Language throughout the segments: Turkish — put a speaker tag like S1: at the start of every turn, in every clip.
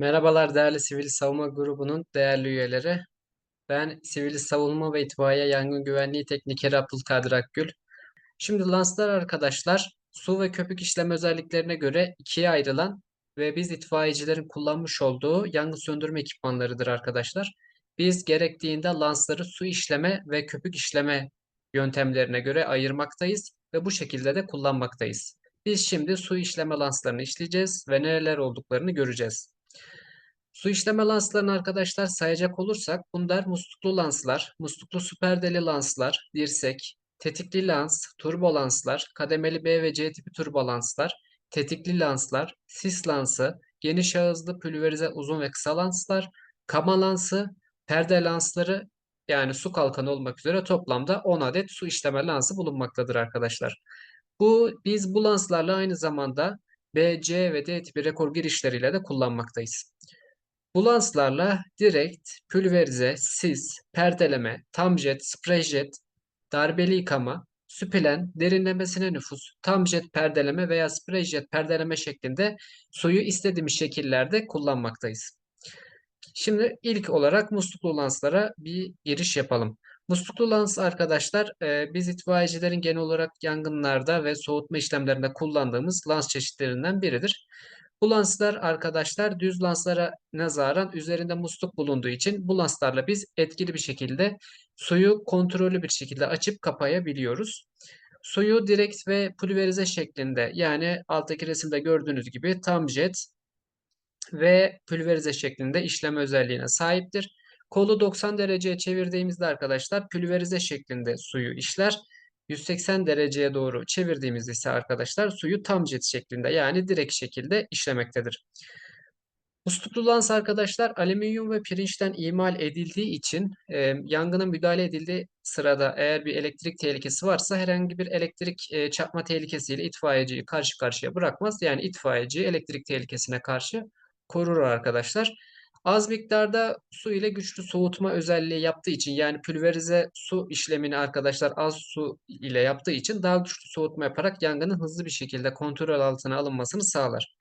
S1: Merhabalar değerli Sivil Savunma Grubu'nun değerli üyeleri. Ben Sivil Savunma ve İtfaiye Yangın Güvenliği Teknikeri Abdülkadir Akgül. Şimdi Lanslar arkadaşlar su ve köpük işleme özelliklerine göre ikiye ayrılan ve biz itfaiyecilerin kullanmış olduğu yangın söndürme ekipmanlarıdır arkadaşlar. Biz gerektiğinde Lansları su işleme ve köpük işleme yöntemlerine göre ayırmaktayız ve bu şekilde de kullanmaktayız. Biz şimdi su işleme lanslarını işleyeceğiz ve nereler olduklarını göreceğiz. Su işleme lanslarını arkadaşlar sayacak olursak bunlar musluklu lanslar, musluklu süperdeli lanslar, dirsek, tetikli lans, turbo lanslar, kademeli B ve C tipi turbo lanslar, tetikli lanslar, sis lansı, geniş ağızlı pülverize uzun ve kısa lanslar, kama lansı, perde lansları yani su kalkanı olmak üzere toplamda 10 adet su işleme lansı bulunmaktadır arkadaşlar. Bu biz bu lanslarla aynı zamanda B, C ve D tipi rekor girişleriyle de kullanmaktayız. Bu lanslarla direkt pülverize, sis, perdeleme, tamjet, spreyjet, darbeli yıkama, süpilen, derinlemesine nüfus, tamjet perdeleme veya spreyjet perdeleme şeklinde suyu istediğimiz şekillerde kullanmaktayız. Şimdi ilk olarak musluklu lanslara bir giriş yapalım. Musluklu lans arkadaşlar e, biz itfaiyecilerin genel olarak yangınlarda ve soğutma işlemlerinde kullandığımız lans çeşitlerinden biridir. Bu lanslar arkadaşlar düz lanslara nazaran üzerinde musluk bulunduğu için bu lanslarla biz etkili bir şekilde suyu kontrollü bir şekilde açıp kapayabiliyoruz. Suyu direkt ve pulverize şeklinde yani alttaki resimde gördüğünüz gibi tam jet ve pülverize şeklinde işleme özelliğine sahiptir. Kolu 90 dereceye çevirdiğimizde arkadaşlar pülverize şeklinde suyu işler. 180 dereceye doğru çevirdiğimizde ise arkadaşlar suyu tam jet şeklinde yani direkt şekilde işlemektedir. Musluklu lans arkadaşlar alüminyum ve pirinçten imal edildiği için e, yangına müdahale edildiği sırada eğer bir elektrik tehlikesi varsa herhangi bir elektrik e, çarpma tehlikesiyle itfaiyeciyi karşı karşıya bırakmaz. Yani itfaiyeciyi elektrik tehlikesine karşı korur arkadaşlar. Az miktarda su ile güçlü soğutma özelliği yaptığı için yani pülverize su işlemini arkadaşlar az su ile yaptığı için daha güçlü soğutma yaparak yangının hızlı bir şekilde kontrol altına alınmasını sağlar.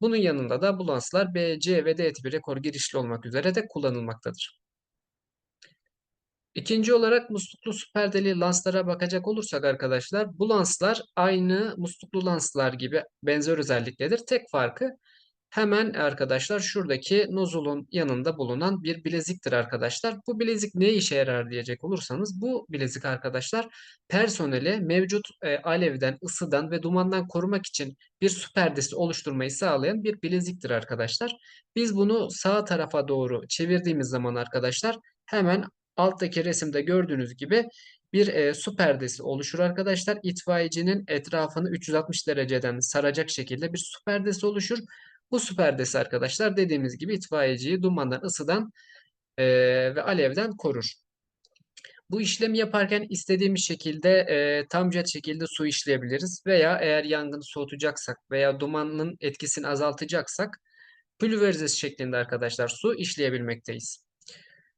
S1: Bunun yanında da ambulanslar B, C ve D tipi rekor girişli olmak üzere de kullanılmaktadır. İkinci olarak musluklu süperdeli lanslara bakacak olursak arkadaşlar bu lanslar aynı musluklu lanslar gibi benzer özelliktedir. Tek farkı Hemen arkadaşlar şuradaki nozulun yanında bulunan bir bileziktir arkadaşlar. Bu bilezik ne işe yarar diyecek olursanız bu bilezik arkadaşlar personeli mevcut e, alevden, ısıdan ve dumandan korumak için bir su perdesi oluşturmayı sağlayan bir bileziktir arkadaşlar. Biz bunu sağ tarafa doğru çevirdiğimiz zaman arkadaşlar hemen alttaki resimde gördüğünüz gibi bir e, su perdesi oluşur arkadaşlar. İtfaiyecinin etrafını 360 dereceden saracak şekilde bir su perdesi oluşur. Bu su arkadaşlar dediğimiz gibi itfaiyeciyi dumandan, ısıdan e, ve alevden korur. Bu işlemi yaparken istediğimiz şekilde e, tam jet şekilde su işleyebiliriz veya eğer yangını soğutacaksak veya dumanın etkisini azaltacaksak pülverize şeklinde arkadaşlar su işleyebilmekteyiz.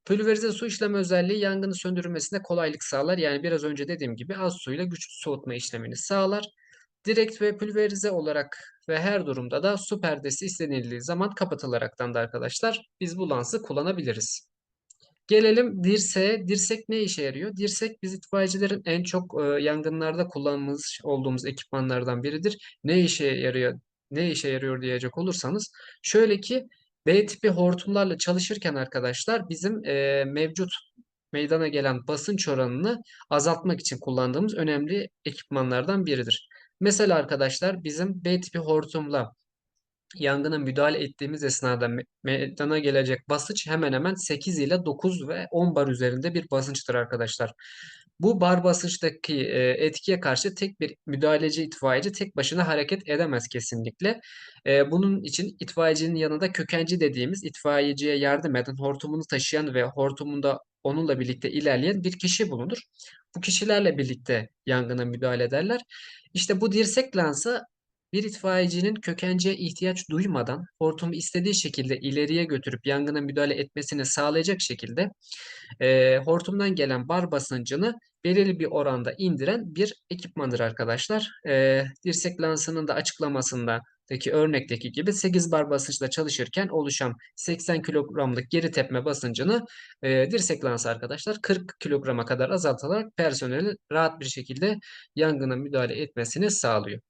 S1: Pülverize su işleme özelliği yangını söndürülmesine kolaylık sağlar. Yani biraz önce dediğim gibi az suyla güçlü soğutma işlemini sağlar. Direkt ve pülverize olarak ve her durumda da su perdesi istenildiği zaman kapatılaraktan da arkadaşlar biz bu lansı kullanabiliriz. Gelelim dirseğe. Dirsek ne işe yarıyor? Dirsek biz itfaiyecilerin en çok e, yangınlarda kullanmış olduğumuz ekipmanlardan biridir. Ne işe yarıyor? Ne işe yarıyor diyecek olursanız şöyle ki B tipi hortumlarla çalışırken arkadaşlar bizim e, mevcut meydana gelen basınç oranını azaltmak için kullandığımız önemli ekipmanlardan biridir. Mesela arkadaşlar bizim B tipi hortumla yangına müdahale ettiğimiz esnada meydana gelecek basınç hemen hemen 8 ile 9 ve 10 bar üzerinde bir basınçtır arkadaşlar. Bu bar basınçtaki e, etkiye karşı tek bir müdahaleci itfaiyeci tek başına hareket edemez kesinlikle. E, bunun için itfaiyecinin yanında kökenci dediğimiz itfaiyeciye yardım eden, hortumunu taşıyan ve hortumunda onunla birlikte ilerleyen bir kişi bulunur. Bu kişilerle birlikte yangına müdahale ederler. İşte bu dirsek lansı bir itfaiyecinin kökenciye ihtiyaç duymadan hortumu istediği şekilde ileriye götürüp yangına müdahale etmesini sağlayacak şekilde e, hortumdan gelen bar basıncını belirli bir oranda indiren bir ekipmandır arkadaşlar. E, dirsek lansının da açıklamasında yukarıdaki örnekteki gibi 8 bar basınçla çalışırken oluşan 80 kilogramlık geri tepme basıncını e, dirsek lansı arkadaşlar 40 kilograma kadar azaltarak personeli rahat bir şekilde yangına müdahale etmesini sağlıyor.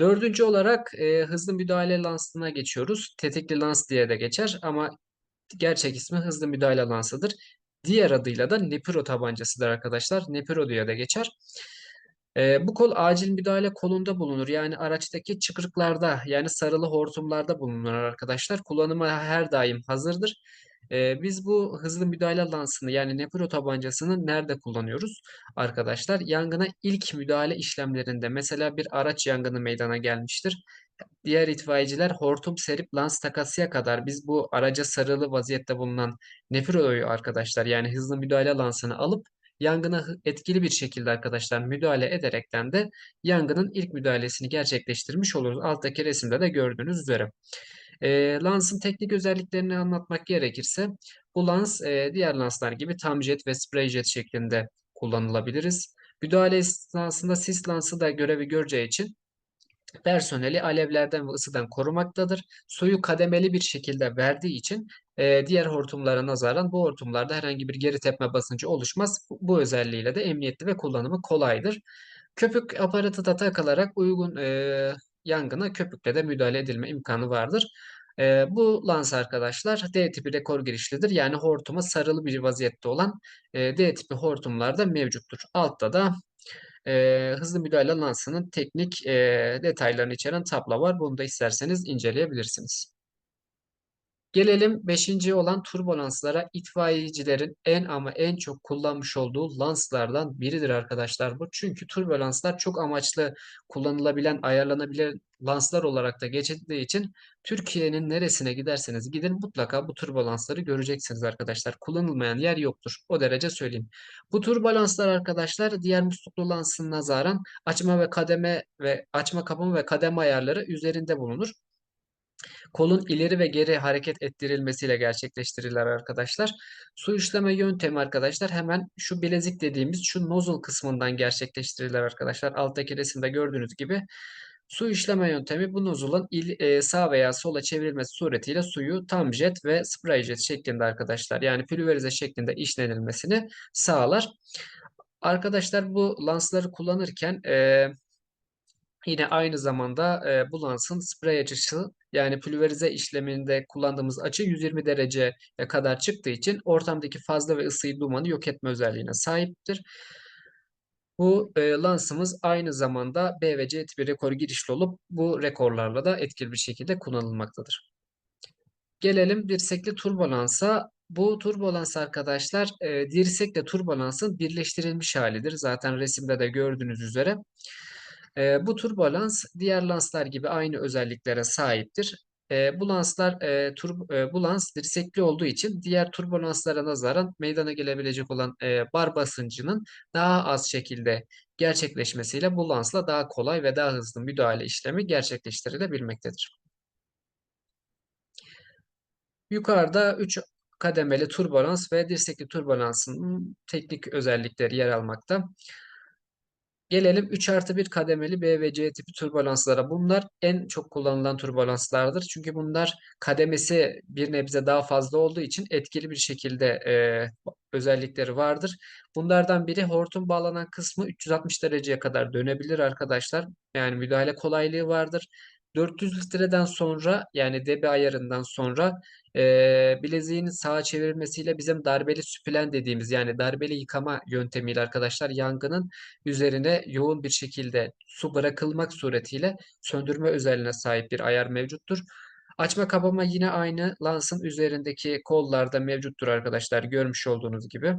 S1: Dördüncü olarak e, hızlı müdahale lansına geçiyoruz. Tetikli lans diye de geçer ama gerçek ismi hızlı müdahale lansıdır. Diğer adıyla da Nepiro tabancasıdır arkadaşlar. Nepiro diye de geçer. E, bu kol acil müdahale kolunda bulunur. Yani araçtaki çıkırıklarda yani sarılı hortumlarda bulunur arkadaşlar. Kullanıma her daim hazırdır. E, biz bu hızlı müdahale lansını yani Nepiro tabancasını nerede kullanıyoruz arkadaşlar? Yangına ilk müdahale işlemlerinde mesela bir araç yangını meydana gelmiştir. Diğer itfaiyeciler hortum serip lans takasıya kadar biz bu araca sarılı vaziyette bulunan Nepiro'yu arkadaşlar yani hızlı müdahale lansını alıp yangına etkili bir şekilde arkadaşlar müdahale ederekten de yangının ilk müdahalesini gerçekleştirmiş oluruz. Alttaki resimde de gördüğünüz üzere. E, lansın teknik özelliklerini anlatmak gerekirse bu lans e, diğer lanslar gibi tam jet ve spray jet şeklinde kullanılabiliriz. Müdahale esnasında sis lansı da görevi göreceği için personeli alevlerden ve ısıdan korumaktadır. Suyu kademeli bir şekilde verdiği için e, diğer hortumlara nazaran bu hortumlarda herhangi bir geri tepme basıncı oluşmaz. Bu, özelliğiyle de emniyetli ve kullanımı kolaydır. Köpük aparatı da takılarak uygun e, yangına köpükle de müdahale edilme imkanı vardır. E, bu lans arkadaşlar D tipi rekor girişlidir. Yani hortuma sarılı bir vaziyette olan e, D tipi hortumlarda mevcuttur. Altta da e, hızlı müdahale lansının teknik e, detaylarını içeren tablo var. Bunu da isterseniz inceleyebilirsiniz. Gelelim 5. olan turbolanslara itfaiyecilerin en ama en çok kullanmış olduğu lanslardan biridir arkadaşlar bu. Çünkü turbolanslar çok amaçlı kullanılabilen, ayarlanabilen lanslar olarak da geçildiği için Türkiye'nin neresine giderseniz gidin mutlaka bu turbolansları göreceksiniz arkadaşlar. Kullanılmayan yer yoktur. O derece söyleyeyim. Bu turbolanslar arkadaşlar diğer musluklu lansın nazaran açma ve kademe ve açma kapama ve kademe ayarları üzerinde bulunur kolun ileri ve geri hareket ettirilmesiyle gerçekleştirilir arkadaşlar. Su işleme yöntemi arkadaşlar hemen şu bilezik dediğimiz şu nozzle kısmından gerçekleştirilir arkadaşlar. Alttaki resimde gördüğünüz gibi Su işleme yöntemi bu nozulun e, sağ veya sola çevrilmesi suretiyle suyu tam jet ve spray jet şeklinde arkadaşlar yani pülverize şeklinde işlenilmesini sağlar. Arkadaşlar bu lansları kullanırken e, Yine aynı zamanda e, bu lansın sprey açısı yani pülverize işleminde kullandığımız açı 120 dereceye kadar çıktığı için ortamdaki fazla ve ısıyı dumanı yok etme özelliğine sahiptir. Bu e, lansımız aynı zamanda B ve C tipi rekor girişli olup bu rekorlarla da etkili bir şekilde kullanılmaktadır. Gelelim dirsekli turbolansa. Bu turbolans arkadaşlar e, dirsekle turbolansın birleştirilmiş halidir. Zaten resimde de gördüğünüz üzere. E, bu turbolans diğer lanslar gibi aynı özelliklere sahiptir. E, bu lanslar e, tur, e, bu lans dirsekli olduğu için diğer turbolanslara nazaran meydana gelebilecek olan e, bar basıncının daha az şekilde gerçekleşmesiyle bu lansla daha kolay ve daha hızlı müdahale işlemi gerçekleştirilebilmektedir. Yukarıda 3 kademeli turbolans ve dirsekli turbolansın teknik özellikleri yer almakta. Gelelim 3 artı 1 kademeli B ve C tipi turbolanslara. Bunlar en çok kullanılan turbolanslardır. Çünkü bunlar kademesi bir nebze daha fazla olduğu için etkili bir şekilde e, özellikleri vardır. Bunlardan biri hortum bağlanan kısmı 360 dereceye kadar dönebilir arkadaşlar. Yani müdahale kolaylığı vardır. 400 litreden sonra yani debi ayarından sonra e, bileziğin sağa çevirmesiyle bizim darbeli süpülen dediğimiz yani darbeli yıkama yöntemiyle arkadaşlar yangının üzerine yoğun bir şekilde su bırakılmak suretiyle söndürme özelliğine sahip bir ayar mevcuttur. Açma kapama yine aynı lansın üzerindeki kollarda mevcuttur arkadaşlar görmüş olduğunuz gibi.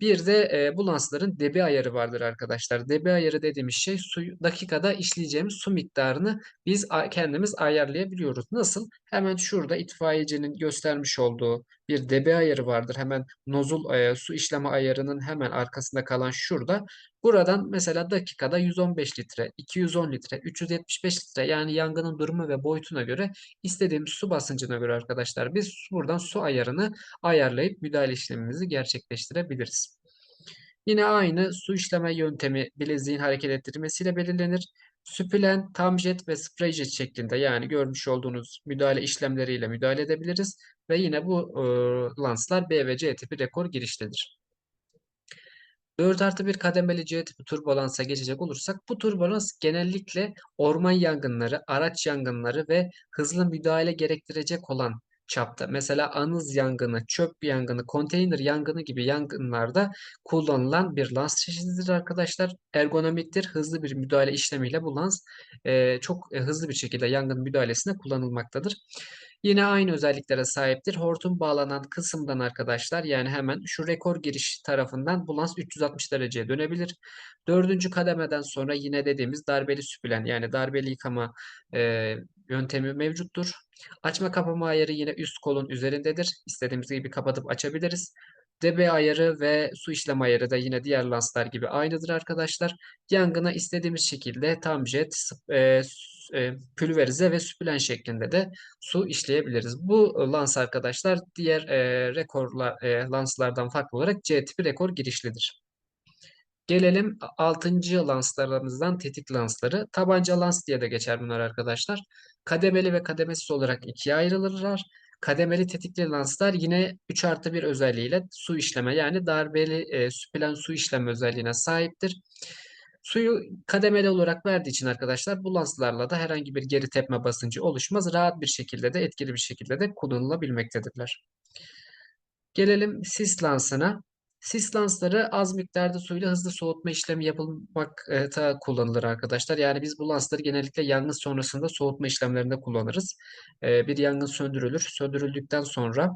S1: Bir de e, bu lansların debi ayarı vardır arkadaşlar. Debi ayarı dediğimiz şey su, dakikada işleyeceğimiz su miktarını biz kendimiz ayarlayabiliyoruz. Nasıl? Hemen şurada itfaiyecinin göstermiş olduğu bir debi ayarı vardır. Hemen nozul e, su işleme ayarının hemen arkasında kalan şurada. Buradan mesela dakikada 115 litre, 210 litre, 375 litre yani yangının durumu ve boyutuna göre istediğimiz su basıncına göre arkadaşlar biz buradan su ayarını ayarlayıp müdahale işlemimizi gerçekleştirebiliriz. Yine aynı su işleme yöntemi bileziğin hareket ettirmesiyle belirlenir. Süpülen, tamjet ve sprey jet şeklinde yani görmüş olduğunuz müdahale işlemleriyle müdahale edebiliriz. Ve yine bu e, lanslar B ve C tipi rekor giriştedir. 4 artı 1 kademeli C tipi turbulansa geçecek olursak bu turbulans genellikle orman yangınları, araç yangınları ve hızlı müdahale gerektirecek olan çapta. Mesela anız yangını, çöp yangını, konteyner yangını gibi yangınlarda kullanılan bir lans çeşididir arkadaşlar. Ergonomiktir. Hızlı bir müdahale işlemiyle bu lans e, çok e, hızlı bir şekilde yangın müdahalesine kullanılmaktadır. Yine aynı özelliklere sahiptir. Hortum bağlanan kısımdan arkadaşlar yani hemen şu rekor giriş tarafından bu lans 360 dereceye dönebilir. Dördüncü kademeden sonra yine dediğimiz darbeli süpülen yani darbeli yıkama e, yöntemi mevcuttur. Açma kapama ayarı yine üst kolun üzerindedir. İstediğimiz gibi kapatıp açabiliriz. DB ayarı ve su işlem ayarı da yine diğer lanslar gibi aynıdır arkadaşlar. Yangına istediğimiz şekilde tam jet, e, e, pülverize ve süpülen şeklinde de su işleyebiliriz. Bu lans arkadaşlar diğer e, rekorla e, lanslardan farklı olarak C tipi rekor girişlidir. Gelelim 6. lanslarımızdan tetik lansları. Tabanca lans diye de geçer bunlar arkadaşlar. Kademeli ve kademesiz olarak ikiye ayrılırlar. Kademeli tetikli lanslar yine 3 artı 1 özelliğiyle su işleme yani darbeli e, süpülen su işleme özelliğine sahiptir. Suyu kademeli olarak verdiği için arkadaşlar bu lanslarla da herhangi bir geri tepme basıncı oluşmaz. Rahat bir şekilde de etkili bir şekilde de kullanılabilmektedirler. Gelelim sis lansına. Sis lansları az miktarda suyla hızlı soğutma işlemi yapılmakta kullanılır arkadaşlar. Yani biz bu lansları genellikle yangın sonrasında soğutma işlemlerinde kullanırız. E, bir yangın söndürülür. Söndürüldükten sonra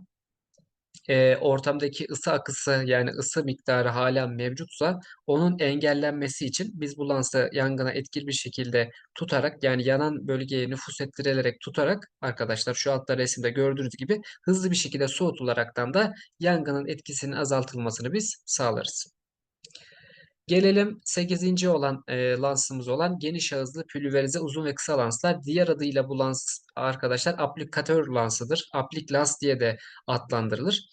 S1: e, ortamdaki ısı akısı yani ısı miktarı hala mevcutsa onun engellenmesi için biz bu lansı yangına etkili bir şekilde tutarak yani yanan bölgeye nüfus ettirilerek tutarak arkadaşlar şu altta resimde gördüğünüz gibi hızlı bir şekilde soğutularaktan da yangının etkisinin azaltılmasını biz sağlarız. Gelelim 8. olan e, lansımız olan geniş ağızlı pülverize uzun ve kısa lanslar. Diğer adıyla bu lans arkadaşlar aplikatör lansıdır. Aplik lans diye de adlandırılır.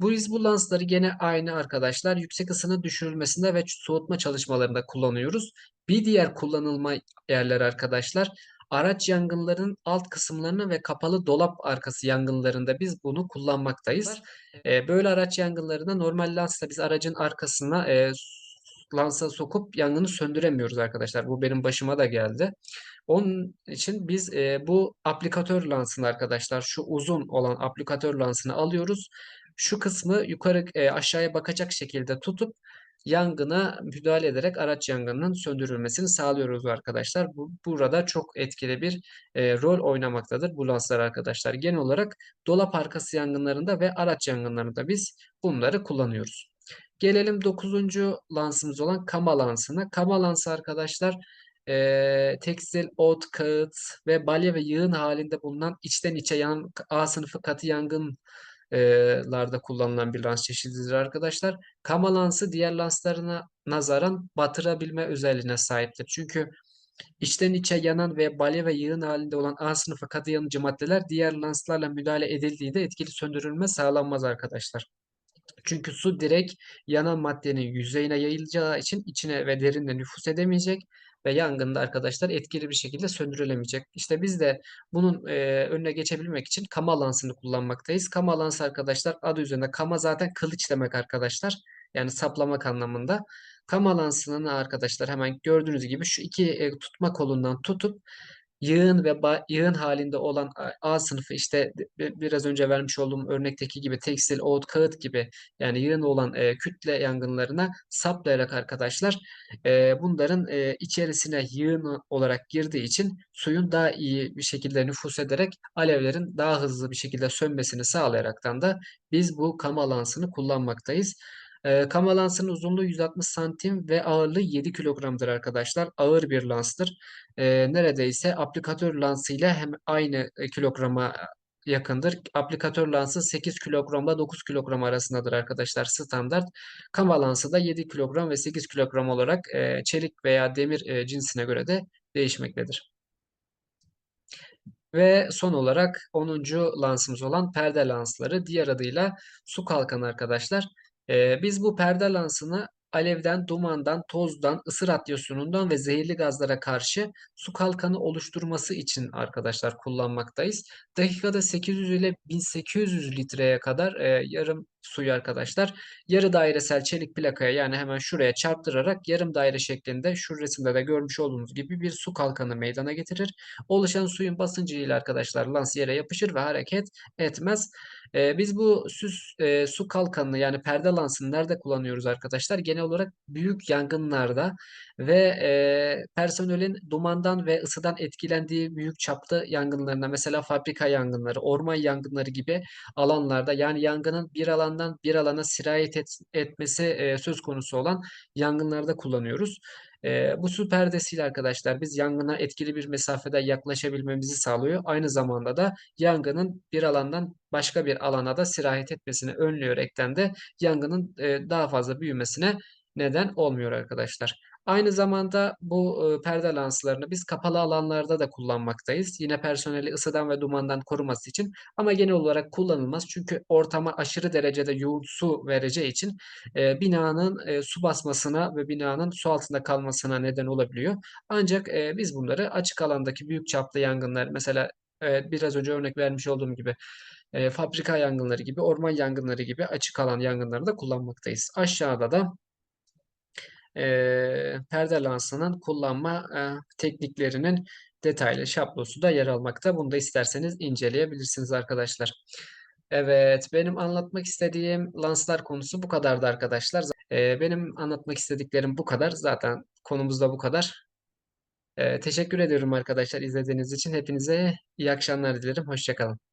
S1: Bu biz bu lansları gene aynı arkadaşlar yüksek ısının düşürülmesinde ve soğutma çalışmalarında kullanıyoruz. Bir diğer kullanılma yerleri arkadaşlar araç yangınlarının alt kısımlarını ve kapalı dolap arkası yangınlarında biz bunu kullanmaktayız. E, böyle araç yangınlarında normal lansla biz aracın arkasına e, lansa sokup yangını söndüremiyoruz arkadaşlar. Bu benim başıma da geldi. Onun için biz e, bu aplikatör lansını arkadaşlar şu uzun olan aplikatör lansını alıyoruz. Şu kısmı yukarı e, aşağıya bakacak şekilde tutup yangına müdahale ederek araç yangınının söndürülmesini sağlıyoruz arkadaşlar. Bu burada çok etkili bir e, rol oynamaktadır bu lanslar arkadaşlar. Genel olarak dolap arkası yangınlarında ve araç yangınlarında biz bunları kullanıyoruz. Gelelim 9. lansımız olan kama lansına. Kama lansı arkadaşlar e, tekstil, ot, kağıt ve balya ve yığın halinde bulunan içten içe yan A sınıfı katı yangınlarda kullanılan bir lans çeşididir arkadaşlar. Kama lansı diğer lanslarına nazaran batırabilme özelliğine sahiptir. Çünkü içten içe yanan ve balya ve yığın halinde olan A sınıfı katı yanıcı maddeler diğer lanslarla müdahale edildiğinde etkili söndürülme sağlanmaz arkadaşlar. Çünkü su direkt yanan maddenin yüzeyine yayılacağı için içine ve derinle nüfus edemeyecek ve yangında arkadaşlar etkili bir şekilde söndürülemeyecek. İşte biz de bunun e, önüne geçebilmek için kama lansını kullanmaktayız. Kama lansı arkadaşlar adı üzerinde kama zaten kılıç demek arkadaşlar. Yani saplamak anlamında. Kama lansını arkadaşlar hemen gördüğünüz gibi şu iki e, tutma kolundan tutup yığın ve yığın halinde olan A sınıfı işte biraz önce vermiş olduğum örnekteki gibi tekstil, oğut, kağıt gibi yani yığın olan e, kütle yangınlarına saplayarak arkadaşlar e, bunların e, içerisine yığın olarak girdiği için suyun daha iyi bir şekilde nüfus ederek alevlerin daha hızlı bir şekilde sönmesini sağlayaraktan da biz bu kama lansını kullanmaktayız. E, kama lansının uzunluğu 160 santim ve ağırlığı 7 kilogramdır arkadaşlar. Ağır bir lanstır. E, neredeyse aplikatör lansı ile hem aynı kilograma yakındır. Aplikatör lansı 8 kilogramla 9 kilogram arasındadır arkadaşlar standart. Kama lansı da 7 kilogram ve 8 kilogram olarak e, çelik veya demir e, cinsine göre de değişmektedir. Ve son olarak 10. lansımız olan perde lansları diğer adıyla su kalkanı arkadaşlar. Ee, biz bu perde lansını alevden, dumandan, tozdan, ısı radyasyonundan ve zehirli gazlara karşı su kalkanı oluşturması için arkadaşlar kullanmaktayız. Dakikada 800 ile 1800 litreye kadar e, yarım suyu arkadaşlar yarı dairesel çelik plakaya yani hemen şuraya çarptırarak yarım daire şeklinde şu resimde de görmüş olduğunuz gibi bir su kalkanı meydana getirir. Oluşan suyun basıncı ile arkadaşlar lans yere yapışır ve hareket etmez. E, biz bu süs e, su kalkanını yani perde lansını nerede kullanıyoruz arkadaşlar? Genel olarak büyük yangınlarda ve e, personelin dumandan ve ısıdan etkilendiği büyük çaplı yangınlarında mesela fabrika yangınları, orman yangınları gibi alanlarda yani yangının bir alandan bir alana sirayet et, etmesi e, söz konusu olan yangınlarda kullanıyoruz. E, bu su perdesiyle arkadaşlar biz yangına etkili bir mesafede yaklaşabilmemizi sağlıyor. Aynı zamanda da yangının bir alandan başka bir alana da sirayet etmesini önlüyorekten de yangının e, daha fazla büyümesine neden olmuyor arkadaşlar. Aynı zamanda bu e, perde lanslarını biz kapalı alanlarda da kullanmaktayız. Yine personeli ısıdan ve dumandan koruması için ama genel olarak kullanılmaz. Çünkü ortama aşırı derecede yoğun su vereceği için binanın su basmasına ve binanın su altında kalmasına neden olabiliyor. Ancak biz bunları açık alandaki büyük çaplı yangınlar mesela biraz önce örnek vermiş olduğum gibi fabrika yangınları gibi, orman yangınları gibi açık alan yangınlarında kullanmaktayız. Aşağıda da e, perde lansının kullanma e, tekniklerinin detaylı şablosu da yer almakta. Bunu da isterseniz inceleyebilirsiniz arkadaşlar. Evet, benim anlatmak istediğim lanslar konusu bu kadardı arkadaşlar. E, benim anlatmak istediklerim bu kadar. Zaten konumuz da bu kadar. E, teşekkür ediyorum arkadaşlar izlediğiniz için. Hepinize iyi akşamlar dilerim. Hoşçakalın.